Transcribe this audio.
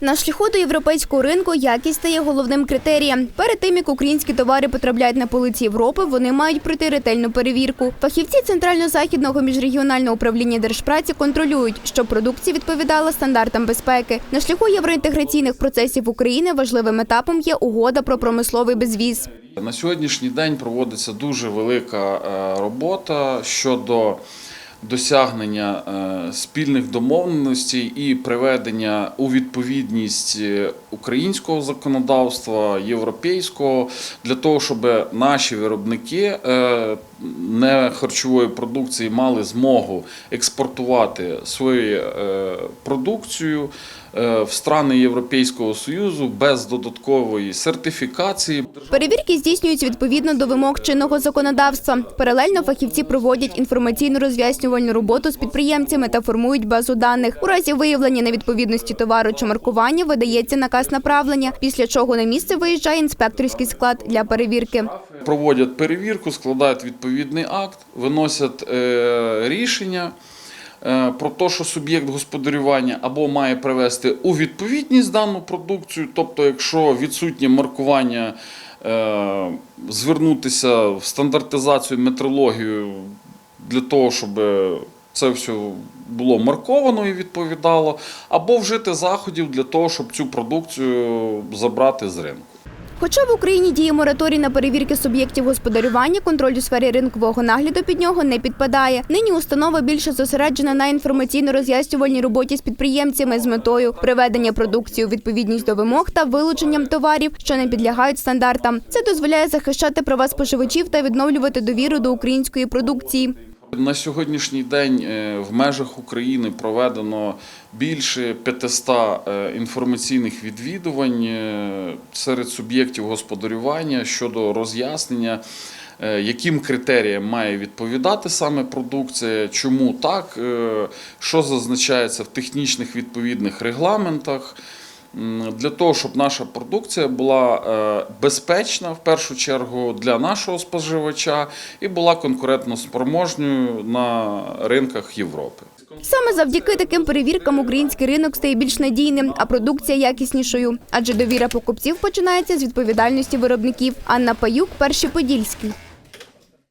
На шляху до європейського ринку якість стає головним критерієм. Перед тим як українські товари потрапляють на полиці Європи, вони мають пройти ретельну перевірку. Фахівці центрально-західного міжрегіонального управління держпраці контролюють, щоб продукція відповідала стандартам безпеки. На шляху євроінтеграційних процесів України важливим етапом є угода про промисловий безвіз. На сьогоднішній день проводиться дуже велика е, робота щодо досягнення е, спільних домовленостей і приведення у відповідність е, українського законодавства, європейського, для того, щоб наші виробники е, не харчової продукції мали змогу експортувати свою продукцію в страни Європейського Союзу без додаткової сертифікації. Перевірки здійснюються відповідно до вимог чинного законодавства. Паралельно фахівці проводять інформаційно роз'яснювальну роботу з підприємцями та формують базу даних. У разі виявлення невідповідності товару чи маркування видається наказ направлення, після чого на місце виїжджає інспекторський склад для перевірки. Проводять перевірку, складають відповідний акт, виносять е, рішення. е, Про те, що суб'єкт господарювання або має привести у відповідність дану продукцію, тобто, якщо відсутнє маркування, е, звернутися в стандартизацію, метрологію для того, щоб це все було марковано і відповідало, або вжити заходів для того, щоб цю продукцію забрати з ринку. Хоча в Україні діє мораторій на перевірки суб'єктів господарювання, контроль у сфері ринкового нагляду під нього не підпадає. Нині установа більше зосереджена на інформаційно-роз'яснювальній роботі з підприємцями з метою приведення продукції у відповідність до вимог та вилученням товарів, що не підлягають стандартам. Це дозволяє захищати права споживачів та відновлювати довіру до української продукції. На сьогоднішній день е, в межах України проведено більше 500 е, інформаційних відвідувань е, серед суб'єктів господарювання щодо роз'яснення, яким критеріям має відповідати саме продукція, чому так, що зазначається в технічних відповідних регламентах. Для того, щоб наша продукція була е, безпечна в першу чергу для нашого споживача і була конкурентно спроможною на ринках Європи. Саме завдяки таким перевіркам український ринок стає більш надійним, а продукція якіснішою. Адже довіра покупців починається з відповідальності виробників. Анна Паюк, перший подільський.